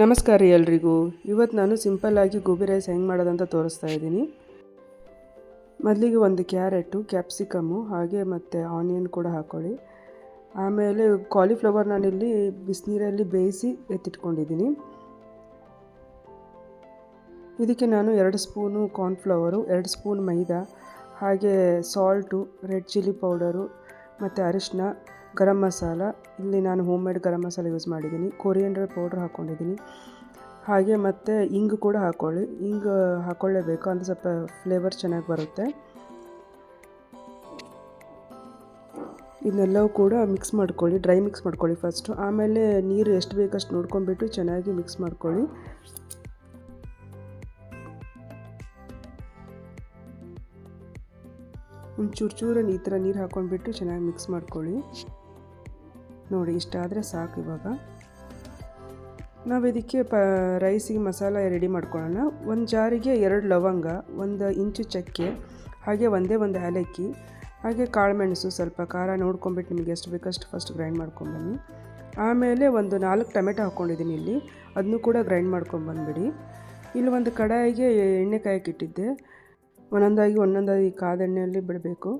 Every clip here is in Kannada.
ನಮಸ್ಕಾರ ರೀ ಎಲ್ರಿಗೂ. ಇವತ್ತು ನಾನು ಸಿಂಪಲ್ಲಾಗಿ ಗೋಬಿ ರೈಸ್ ಹೆಂಗೆ ಮಾಡೋದಂತ ತೋರಿಸ್ತಾ ಇದ್ದೀನಿ. ಮೊದಲಿಗೆ ಒಂದು ಕ್ಯಾರೆಟು, ಕ್ಯಾಪ್ಸಿಕಮ್ಮು, ಹಾಗೆ ಮತ್ತು ಆನಿಯನ್ ಕೂಡ ಹಾಕ್ಕೊಳ್ಳಿ ಆಮೇಲೆ ಕಾಲಿಫ್ಲವರ್ ನಾನಿಲ್ಲಿ ಬಿಸಿನೀರಲ್ಲಿ ಬೇಯಿಸಿ ಎತ್ತಿಟ್ಕೊಂಡಿದ್ದೀನಿ. ಇದಕ್ಕೆ ನಾನು ಎರಡು ಸ್ಪೂನು ಕಾರ್ನ್ಫ್ಲವರು ಎರಡು ಸ್ಪೂನ್ ಮೈದಾ, ಹಾಗೆ ಸಾಲ್ಟು ರೆಡ್ ಚಿಲ್ಲಿ ಪೌಡರು ಮತ್ತು ಅರಿಶಿನ ಗರಂ ಮಸಾಲ. ಇಲ್ಲಿ ನಾನು home made garam masala use ಮಾಡಿದ್ದೀನಿ. ಕೊರಿಯಂಡರ್ ಪೌಡ್ರ್ ಹಾಕ್ಕೊಂಡಿದ್ದೀನಿ ಹಾಗೆ ಮತ್ತು ಇಂಗು ಕೂಡ ಹಾಕ್ಕೊಳ್ಳಿ ಇಂಗು ಹಾಕ್ಕೊಳ್ಳೇಬೇಕು ಅಂದರೆ ಸ್ವಲ್ಪ ಫ್ಲೇವರ್ ಚೆನ್ನಾಗಿ ಬರುತ್ತೆ. ಇದನ್ನೆಲ್ಲವೂ ಕೂಡ ಮಿಕ್ಸ್ ಮಾಡ್ಕೊಳ್ಳಿ. ಡ್ರೈ ಮಿಕ್ಸ್ ಮಾಡ್ಕೊಳ್ಳಿ ಫಸ್ಟು ಆಮೇಲೆ ನೀರು ಎಷ್ಟು ಬೇಕಷ್ಟು ನೋಡ್ಕೊಂಡ್ಬಿಟ್ಟು ಚೆನ್ನಾಗಿ ಮಿಕ್ಸ್ ಮಾಡ್ಕೊಳ್ಳಿ. ಒಂದು ಚೂರು ಚೂರನ್ನು ಈ ಥರ ನೀರು ಹಾಕ್ಕೊಂಡ್ಬಿಟ್ಟು ಚೆನ್ನಾಗಿ ಮಿಕ್ಸ್ ಮಾಡ್ಕೊಳ್ಳಿ. ನೋಡಿ ಇಷ್ಟಾದರೆ ಸಾಕು ಇವಾಗ. ನಾವು ಇದಕ್ಕೆ ಪ ರೈಸಿಗೆ ಮಸಾಲ ರೆಡಿ ಮಾಡ್ಕೊಳ್ಳೋಣ. ಒಂದು ಜಾರಿಗೆ ಎರಡು ಲವಂಗ, ಒಂದು ಇಂಚು ಚಕ್ಕೆ, ಹಾಗೆ ಒಂದೇ ಒಂದು ಏಲಕ್ಕಿ, ಹಾಗೆ ಕಾಳುಮೆಣಸು ಸ್ವಲ್ಪ ಖಾರ ನೋಡ್ಕೊಂಬಿಟ್ಟು ನಿಮಗೆ ಎಷ್ಟು ಬೇಕಷ್ಟು ಫಸ್ಟ್ ಗ್ರೈಂಡ್ ಮಾಡ್ಕೊಂಬನ್ನಿ ಆಮೇಲೆ ಒಂದು ನಾಲ್ಕು ಟೊಮೆಟೊ ಹಾಕ್ಕೊಂಡಿದ್ದೀನಿ ಇಲ್ಲಿ. ಅದನ್ನು ಕೂಡ ಗ್ರೈಂಡ್ ಮಾಡ್ಕೊಂಬಂದ್ಬಿಡಿ ಇಲ್ಲಿ ಒಂದು ಕಡಾಯಿಗೆ ಎಣ್ಣೆ ಕಾಯಕ್ಕೆ ಇಟ್ಟಿದ್ದೆ. ಒಂದೊಂದಾಗಿ ಒಂದೊಂದಾಗಿ ಕಾದೆಣ್ಣೆಯಲ್ಲಿ ಬಿಡಬೇಕು.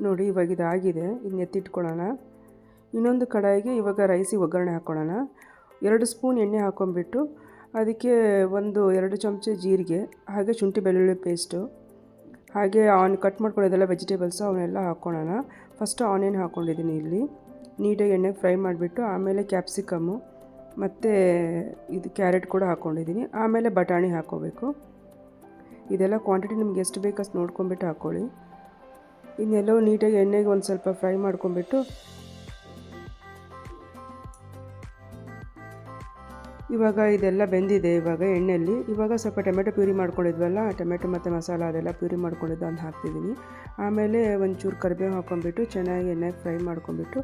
ನೋಡಿ, ಇವಾಗ ಇದಾಗಿದೆ. ಇನ್ನು ಎತ್ತಿಟ್ಕೊಳ್ಳೋಣ. ಇನ್ನೊಂದು ಕಡಾಯಿಗೆ ಇವಾಗ ರೈಸಿ ಒಗ್ಗರಣೆ ಹಾಕ್ಕೊಳ್ಳೋಣ ಎರಡು ಸ್ಪೂನ್ ಎಣ್ಣೆ ಹಾಕ್ಕೊಂಬಿಟ್ಟು ಅದಕ್ಕೆ ಒಂದು ಎರಡು ಚಮಚ ಜೀರಿಗೆ, ಹಾಗೆ ಶುಂಠಿ ಬೆಳ್ಳುಳ್ಳಿ ಪೇಸ್ಟು ಹಾಗೆ ಆನ್ ಕಟ್ ಮಾಡ್ಕೊಳ್ಳೋದೆಲ್ಲ ವೆಜಿಟೇಬಲ್ಸು ಅವನ್ನೆಲ್ಲ ಹಾಕ್ಕೊಳ್ಳೋಣ ಫಸ್ಟು ಆನಿಯನ್ ಹಾಕ್ಕೊಂಡಿದ್ದೀನಿ ಇಲ್ಲಿ. ನೀಟಾಗಿ ಎಣ್ಣೆಗೆ ಫ್ರೈ ಮಾಡಿಬಿಟ್ಟು ಆಮೇಲೆ ಕ್ಯಾಪ್ಸಿಕಮ್ಮು ಮತ್ತು ಇದು ಕ್ಯಾರೆಟ್ ಕೂಡ ಹಾಕ್ಕೊಂಡಿದ್ದೀನಿ ಆಮೇಲೆ ಬಟಾಣಿ ಹಾಕ್ಕೋಬೇಕು ಇದೆಲ್ಲ ಕ್ವಾಂಟಿಟಿ ನಿಮ್ಗೆ ಎಷ್ಟು ಬೇಕಷ್ಟು ನೋಡ್ಕೊಂಬಿಟ್ಟು ಹಾಕ್ಕೊಳ್ಳಿ ಇನ್ನೆಲ್ಲವೂ ನೀಟಾಗಿ ಎಣ್ಣೆಗೆ ಒಂದು ಸ್ವಲ್ಪ ಫ್ರೈ ಮಾಡ್ಕೊಂಬಿಟ್ಟು ಇವಾಗ ಇದೆಲ್ಲ ಬೆಂದಿದೆ, ಇವಾಗ ಎಣ್ಣೆಯಲ್ಲಿ. ಇವಾಗ ಸ್ವಲ್ಪ ಟೊಮೆಟೊ ಪ್ಯೂರಿ ಮಾಡ್ಕೊಂಡಿದ್ವಲ್ಲ ಟೊಮೆಟೊ ಮತ್ತು ಮಸಾಲ ಅದೆಲ್ಲ ಪ್ಯೂರಿ ಮಾಡ್ಕೊಂಡಿದ್ದು ಅಂತ ಹಾಕ್ತಿದ್ದೀನಿ ಆಮೇಲೆ ಒಂಚೂರು ಕರಿಬೇವು ಹಾಕ್ಕೊಂಡ್ಬಿಟ್ಟು ಚೆನ್ನಾಗಿ ಎಣ್ಣೆ ಫ್ರೈ ಮಾಡ್ಕೊಂಡ್ಬಿಟ್ಟು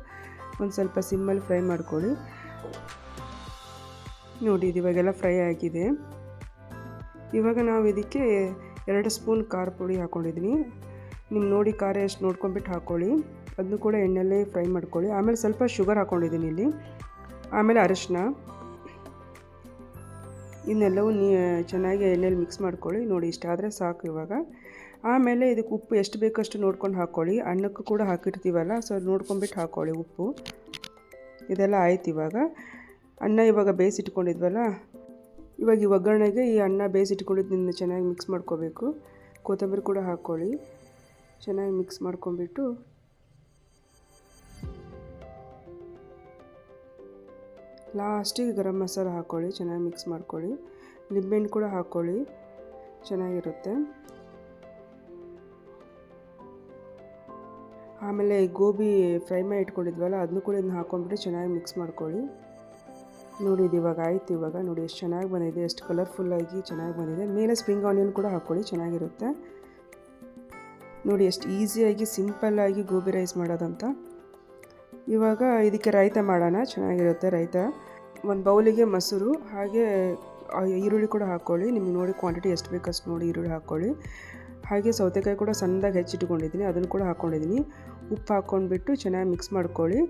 ಒಂದು ಸ್ವಲ್ಪ ಸಿಮ್ಮಲ್ಲಿ ಫ್ರೈ ಮಾಡ್ಕೊಳ್ಳಿ. ನೋಡಿ, ಇದು ಇವಾಗೆಲ್ಲ ಫ್ರೈ ಆಗಿದೆ. ಇವಾಗ ನಾವು ಇದಕ್ಕೆ ಎರಡು ಸ್ಪೂನ್ ಖಾರ ಪುಡಿ ಹಾಕ್ಕೊಂಡಿದ್ದೀನಿ ನಿಮ್ಮ ನೋಡಿ ಖಾರ ಎಷ್ಟು ನೋಡ್ಕೊಂಬಿಟ್ಟು ಹಾಕ್ಕೊಳ್ಳಿ ಅದನ್ನು ಕೂಡ ಎಣ್ಣೆಲ್ಲೇ ಫ್ರೈ ಮಾಡ್ಕೊಳ್ಳಿ. ಆಮೇಲೆ ಸ್ವಲ್ಪ ಶುಗರ್ ಹಾಕ್ಕೊಂಡಿದ್ದೀನಿ ಇಲ್ಲಿ. ಆಮೇಲೆ ಅರಿಶಿನ ಇನ್ನೆಲ್ಲವೂ ನೀ, ಚೆನ್ನಾಗಿ ಎಣ್ಣೆಲಿ ಮಿಕ್ಸ್ ಮಾಡ್ಕೊಳ್ಳಿ. ನೋಡಿ ಇಷ್ಟಾದರೆ ಸಾಕು ಇವಾಗ. ಆಮೇಲೆ ಇದಕ್ಕೆ ಉಪ್ಪು ಎಷ್ಟು ಬೇಕಷ್ಟು ನೋಡ್ಕೊಂಡು ಹಾಕ್ಕೊಳ್ಳಿ ಅನ್ನಕ್ಕೂ ಕೂಡ ಹಾಕಿರ್ತೀವಲ್ಲ, ಸೊ ನೋಡ್ಕೊಂಬಿಟ್ಟು ಹಾಕ್ಕೊಳ್ಳಿ ಉಪ್ಪು. ಇದೆಲ್ಲ ಆಯ್ತು ಇವಾಗ. ಅನ್ನ ಇವಾಗ ಬೇಯಿಸಿಟ್ಕೊಂಡಿದ್ವಲ್ಲ ಇವಾಗ ಈ ಒಗ್ಗರಣೆಗೆ ಈ ಅನ್ನ ಬೇಯಿಸಿಟ್ಕೊಂಡಿದ್ದನ್ನ ಚೆನ್ನಾಗಿ ಮಿಕ್ಸ್ ಮಾಡ್ಕೋಬೇಕು. ಕೊತ್ತಂಬರಿ ಕೂಡ ಹಾಕ್ಕೊಳ್ಳಿ ಚೆನ್ನಾಗಿ ಮಿಕ್ಸ್ ಮಾಡ್ಕೊಂಬಿಟ್ಟು ಲಾಸ್ಟಿಗೆ ಗರಂ ಮಸಾಲ ಹಾಕ್ಕೊಳ್ಳಿ, ಚೆನ್ನಾಗಿ ಮಿಕ್ಸ್ ಮಾಡ್ಕೊಳ್ಳಿ. ನಿಂಬೆಹಣ್ಣು ಕೂಡ ಹಾಕ್ಕೊಳ್ಳಿ, ಚೆನ್ನಾಗಿರುತ್ತೆ. ಆಮೇಲೆ ಗೋಬಿ ಫ್ರೈ ಮಾಡಿ ಇಟ್ಕೊಂಡಿದ್ವಲ್ಲ ಅದನ್ನು ಕೂಡ ಇದನ್ನ ಹಾಕ್ಕೊಂಡ್ಬಿಟ್ಟು ಚೆನ್ನಾಗಿ ಮಿಕ್ಸ್ ಮಾಡ್ಕೊಳ್ಳಿ. ನೋಡಿ, ಇದು ಇವಾಗ ಆಯ್ತು ಇವಾಗ. ನೋಡಿ, ಎಷ್ಟು ಚೆನ್ನಾಗಿ ಬಂದಿದೆ, ಎಷ್ಟು ಕಲರ್ಫುಲ್ಲಾಗಿ ಚೆನ್ನಾಗಿ ಬಂದಿದೆ. ಮೇಲೆ ಸ್ಪ್ರಿಂಗ್ ಆನಿಯನ್ ಕೂಡ ಹಾಕ್ಕೊಳ್ಳಿ, ಚೆನ್ನಾಗಿರುತ್ತೆ. ನೋಡಿ, ಎಷ್ಟು ಈಸಿಯಾಗಿ ಸಿಂಪಲ್ಲಾಗಿ ಗೋಬಿ ರೈಸ್ ಮಾಡೋದಂತ. ಇವಾಗ ಇದಕ್ಕೆ ರೈತ ಮಾಡೋಣ. ಚೆನ್ನಾಗಿರುತ್ತೆ ರೈತ ಒಂದು ಬೌಲಿಗೆ ಮೊಸರು, ಹಾಗೆ ಈರುಳ್ಳಿ ಕೂಡ ಹಾಕ್ಕೊಳ್ಳಿ ನಿಮ್ಗೆ ನೋಡಿ ಕ್ವಾಂಟಿಟಿ ಎಷ್ಟು ಬೇಕು ಅಷ್ಟು ನೋಡಿ ಈರುಳ್ಳಿ ಹಾಕ್ಕೊಳ್ಳಿ ಹಾಗೆ ಸೌತೆಕಾಯಿ ಕೂಡ ಸಣ್ಣದಾಗಿ ಹೆಚ್ಚಿಟ್ಕೊಂಡಿದ್ದೀನಿ. ಅದನ್ನು ಕೂಡ ಹಾಕ್ಕೊಂಡಿದ್ದೀನಿ ಉಪ್ಪು ಹಾಕ್ಕೊಂಡ್ಬಿಟ್ಟು ಚೆನ್ನಾಗಿ ಮಿಕ್ಸ್ ಮಾಡ್ಕೊಳ್ಳಿ.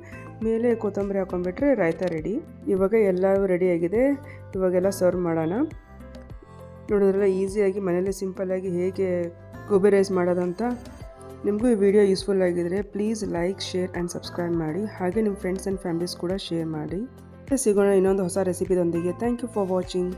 ಮೇಲೆ ಕೊತ್ತಂಬರಿ ಹಾಕ್ಕೊಂಡ್ಬಿಟ್ರೆ ರಾಯ್ತ ರೆಡಿ ಇವಾಗ ಎಲ್ಲವೂ ರೆಡಿಯಾಗಿದೆ ಇವಾಗೆಲ್ಲ ಸರ್ವ್ ಮಾಡೋಣ. ನೋಡಿದ್ರಲ್ಲ ಈಸಿಯಾಗಿ ಮನೇಲಿ ಸಿಂಪಲ್ಲಾಗಿ ಹೇಗೆ ಗೋಬಿ ರೈಸ್ ಮಾಡೋದಂತ. ನಿಮಗೂ ಈ ವಿಡಿಯೋ ಯೂಸ್ಫುಲ್ ಆಗಿದ್ರೆ please like share and subscribe ಮಾಡಿ. ಹಾಗೆ ನಿಮ್ಮ ಫ್ರೆಂಡ್ಸ್ ಆ್ಯಂಡ್ ಫ್ಯಾಮಿಲೀಸ್ ಕೂಡ ಶೇರ್ ಮಾಡಿ. ಸಿಗೋಣ ಇನ್ನೊಂದು ಹೊಸ ರೆಸಿಪಿದೊಂದಿಗೆ ಥ್ಯಾಂಕ್ ಯು ಫಾರ್ ವಾಚಿಂಗ್